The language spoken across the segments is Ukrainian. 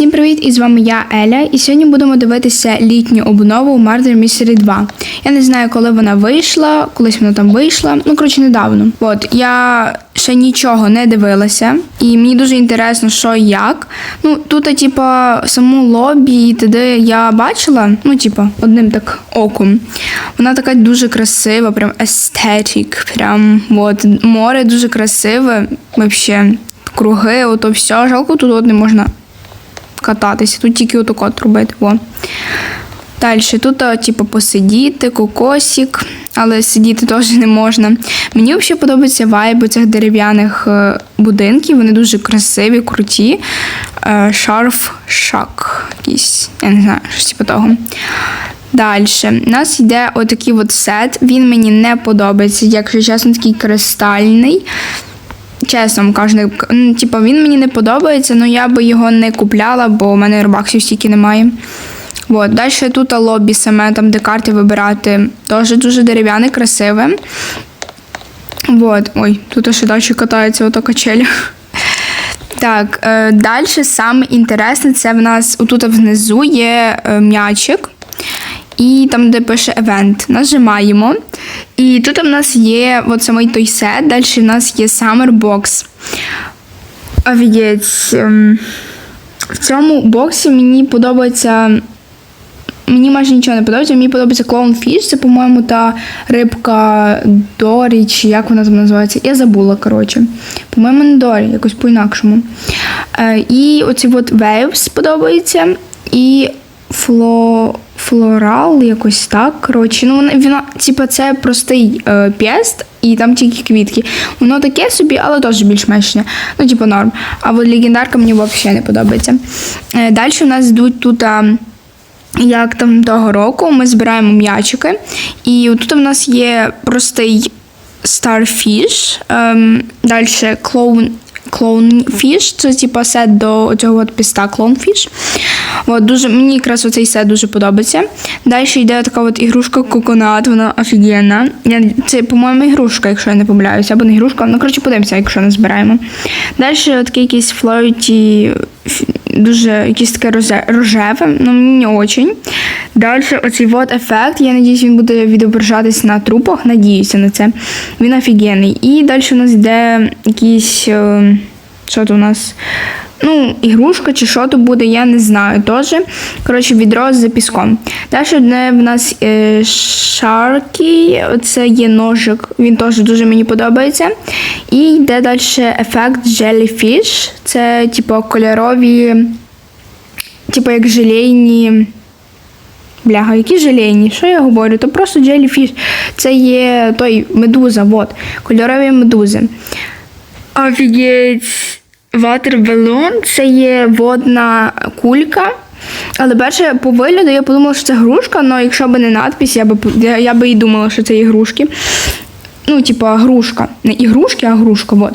Всім привіт! І з вами я Еля. І сьогодні будемо дивитися літню обнову Murder Mystery 2. Я не знаю, коли вона вийшла, колись вона там вийшла. Ну, коротше, недавно. От я ще нічого не дивилася, і мені дуже інтересно, що і як. Ну, тут, типа, саму лобі і т.д. я бачила, ну, типа, одним так оком. Вона така дуже красива, прям естетик. Прям от море дуже красиве. Вообще, круги, ото все. Жалко, тут от не можна кататися. Тут тільки отако от робити. Во. Далі тут, типу, посидіти, кокосик, але сидіти теж не можна. Мені взагалі подобається вайб цих дерев'яних е, будинків. Вони дуже красиві, круті. Е, Шарф шак якийсь, я не знаю, щось типу того. Далі, у нас йде отакий от сет. Він мені не подобається, якщо чесно, такий кристальний. Чесно кажу, ну, типу, він мені не подобається, але я би його не купляла, бо у мене робаксів стільки немає. От. Далі тут лобі саме, там, де карти вибирати, теж дуже дерев'яне, красиве. Вот. Ой, тут ще далі катається ото качеля. Так, е, далі саме інтересне, це в нас отут внизу є е, м'ячик. І там, де пише евент, нажимаємо. І тут у нас є от самий той сет, далі в нас є Summer Box. Офігеть. ем, В цьому боксі мені подобається. Мені майже нічого не подобається. Мені подобається Clownfish, це, по-моєму, та рибка Дорі, чи як вона там називається. Я забула, коротше. По-моєму, не Дорі, якось по-інакшому. Е, і оці от Waves подобається. І фло... флорал, якось так. Коротше, ну воно, воно типа, це простий е, п'єст, і там тільки квітки. Воно таке собі, але теж більш-менш. Ну, типу, норм. А от легендарка мені взагалі не подобається. Е, далі у нас йдуть тут. А, як там того року ми збираємо м'ячики, і тут у нас є простий Starfish, ем, далі Clown, Clownfish, це типу сет до цього от піста Clownfish. От, дуже, мені якраз оцей сет дуже подобається. Далі йде така от ігрушка Коконат, вона офігенна. Я, це, по-моєму, ігрушка, якщо я не помиляюся, або не ігрушка. Ну, коротше, подивимося, якщо не збираємо. Далі такий якийсь флойті, дуже якесь таке рожеве, ну мені не очень. Далі оцей вот ефект, я надіюсь, він буде відображатись на трупах, надіюся на це. Він офігенний. І далі у нас йде якийсь. Що то у нас? Ну, ігрушка чи що то буде, я не знаю теж. Коротше, відро з піском. Далі в нас е, Шаркі, це є ножик, він теж дуже мені подобається. І йде далі ефект Jellyfish. Це, типу, кольорові, типу, як желейні. Бляга, які желейні? Що я говорю? То просто Jellyfish. Це є той медуза, от, кольорові медузи. Офігеть. Balloon – це є водна кулька. Але перше по вигляду я подумала, що це грушка, але якщо б не надпись, я би, я, би і думала, що це ігрушки. Ну, типа грушка. Не ігрушки, а грушка. Вот.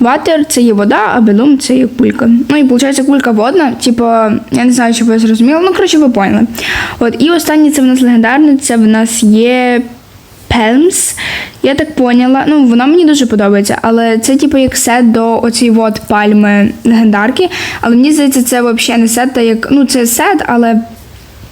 Ватер це є вода, а балун це є кулька. Ну і виходить, кулька водна, типа, я не знаю, чи ви зрозуміли, ну коротше, ви поняли. От, і останнє це в нас легендарне, це в нас є Пелмс. Я так поняла. Ну, вона мені дуже подобається, але це типу як сет до оцієї от пальми легендарки. Але мені здається, це взагалі не сет, та як. Ну, це сет, але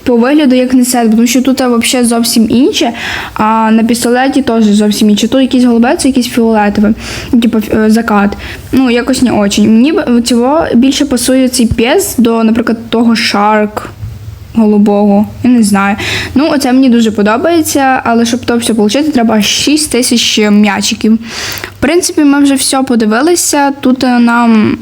по вигляду як не сет, тому що тут взагалі зовсім інше, а на пістолеті теж зовсім інше. Тут якийсь голубець, якийсь фіолетовий, ну, типу е, закат. Ну, якось не очень. Мені цього більше пасує цей пес до, наприклад, того Shark голубого. Я не знаю. Ну, оце мені дуже подобається, але щоб то все отримати, треба 6 тисяч м'ячиків. В принципі, ми вже все подивилися. Тут е, нам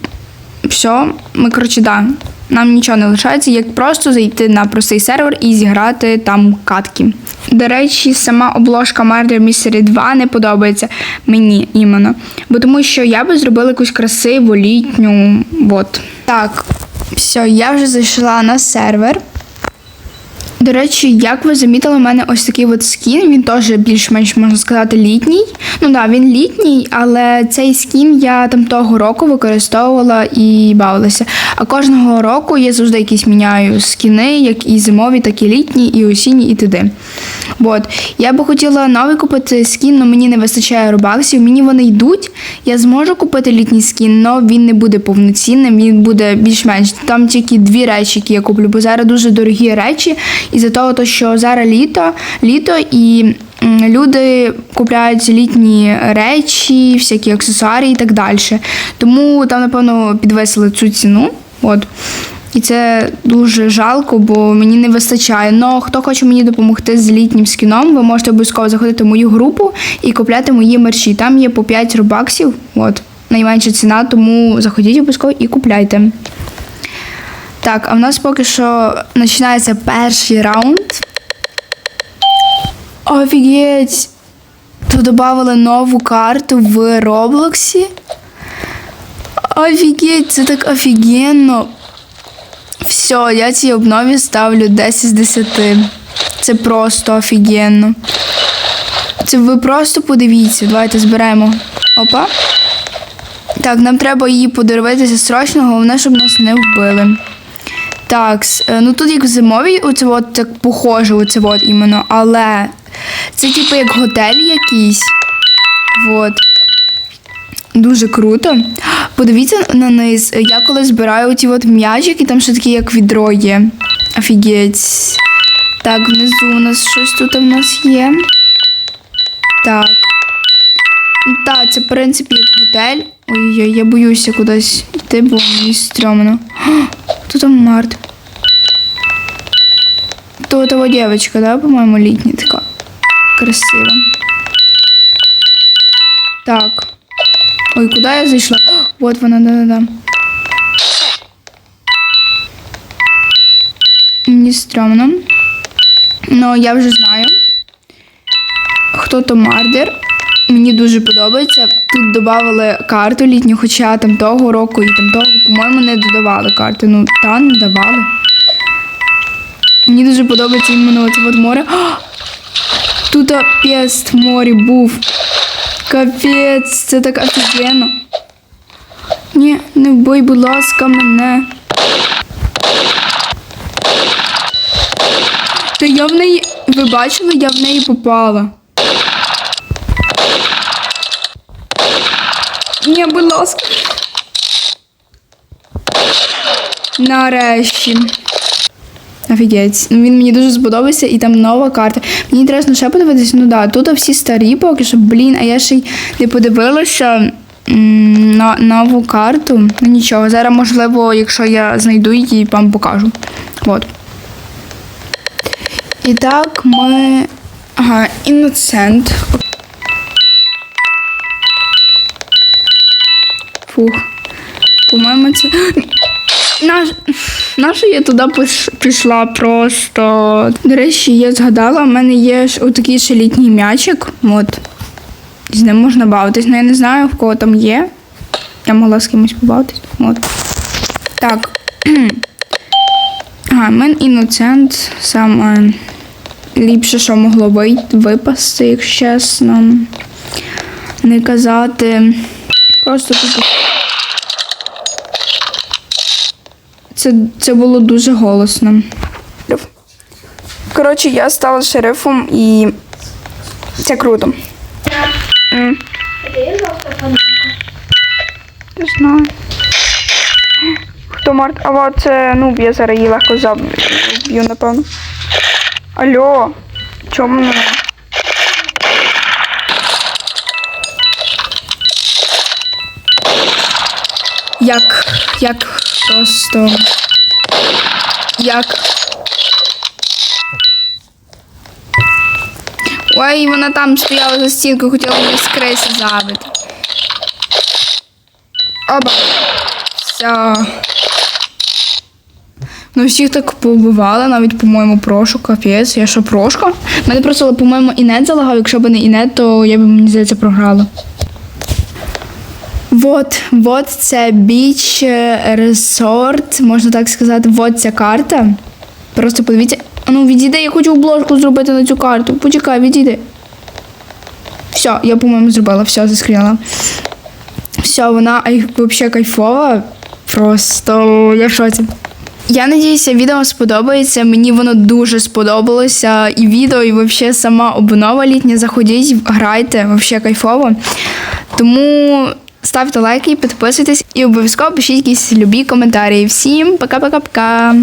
все. Ми, коротше, да. Нам нічого не лишається, як просто зайти на простий сервер і зіграти там катки. До речі, сама обложка Murder Mystery 2 не подобається мені іменно. Бо тому що я би зробила якусь красиву літню. Вот. Так, все, я вже зайшла на сервер. До речі, як ви замітили, у мене ось такий от скін, він теж більш-менш можна сказати літній. Ну да, він літній, але цей скін я там того року використовувала і бавилася. А кожного року я завжди якісь міняю скіни, як і зимові, так і літні, і осінні, і т.д. От. Я би хотіла новий купити скін, але мені не вистачає робаксів. Мені вони йдуть. Я зможу купити літній скін, але він не буде повноцінним, він буде більш-менш. Там тільки дві речі, які я куплю, бо зараз дуже дорогі речі. Із-за того, що зараз літо, літо і люди купляють літні речі, всякі аксесуари і так далі. Тому там, напевно, підвисили цю ціну. От. І це дуже жалко, бо мені не вистачає. Но хто хоче мені допомогти з літнім скіном, ви можете обов'язково заходити в мою групу і купляти мої мерчі. Там є по 5 робаксів. От, найменша ціна, тому заходіть обов'язково і купляйте. Так, а в нас поки що починається перший раунд. Офігеть! Тут додали нову карту в Роблоксі. Офігеть, це так офігенно. Все, я цій обнові ставлю 10 з 10. Це просто офігенно. Це ви просто подивіться. Давайте зберемо. Опа. Так, нам треба її подивитися срочно, головне, щоб нас не вбили. Так, е, ну тут як в зимовій, оце от так похоже, оце от іменно, але це типу як готель якийсь. Вот. Дуже круто. Подивіться на низ. Я коли збираю ті от м'ячики, там ще такі як відро є. Офігеть. Так, внизу у нас щось тут у нас є. Так. Так, це в принципі як готель. Ой-ой, я боюся кудись йти, бо мені стрьомно. Хто там Март? То того дівчинка, да, по-моєму, літня така. Красива. Так. Ой, куда я зайшла? Вот вона, да-да-да. Мені стрьомно. Ну, я вже знаю. Хто то мардер. Мені дуже подобається. Тут додавали карту літню, хоча там того року і там того, по-моєму, не додавали карти. Ну, та не давали. Мені дуже подобається іменно це от море. А! Тут пест в морі був. Капець, це так офігенно. Ні, не вбий, будь ласка, мене. Та я в неї. Ви бачили, я в неї попала. Ні, будь ласка. Нарешті. Офігеть. Ну, він мені дуже сподобався, і там нова карта. Мені інтересно ще подивитися, ну да, тут всі старі поки що, блін, а я ще й не подивилася на нову карту. Ну нічого, зараз, можливо, якщо я знайду її, вам покажу. От. І так, ми. Ага, іноцент. Фух. По-моєму, це. Наш... Наша я туди пішла просто. До речі, я згадала, в мене є ж отакий ще літній м'ячик. От. З ним можна бавитись. Ну я не знаю, в кого там є. Я могла з кимось побавитись. От. Так. Ага, мен іноцент саме ліпше, що могло випасти, якщо чесно. Не казати. Просто тут. Це, це було дуже голосно. Коротше, я стала шерифом і це круто. М. Не знаю. Хто Март? А це, ну, я зараз її легко заб'ю, напевно. Алло, чому? Як, як просто. Як. Ой, вона там стояла за стінкою, хотіла мене з криси забити. Оба. Все. Ну, всіх так побивали, навіть, по-моєму, прошу, капець. Я що, прошка? Мене просто, по-моєму, інет залагав. Якщо б не інет, то я б, мені здається, програла. Вот, вот це біч ресорт, можна так сказати. Вот ця карта. Просто подивіться. Ну відійди, я хочу обложку зробити на цю карту. Почекай, відійди. Все, я, по-моєму, зробила, все, заскріла. Все, вона взагалі кайфова. Просто я в шоці. Я надіюся, відео сподобається. Мені воно дуже сподобалося. І відео, і взагалі сама обнова літня. Заходіть, грайте, взагалі кайфово. Тому ставте лайки, підписуйтесь і обов'язково пишіть якісь любі коментарі. Всім пока-пока-пока.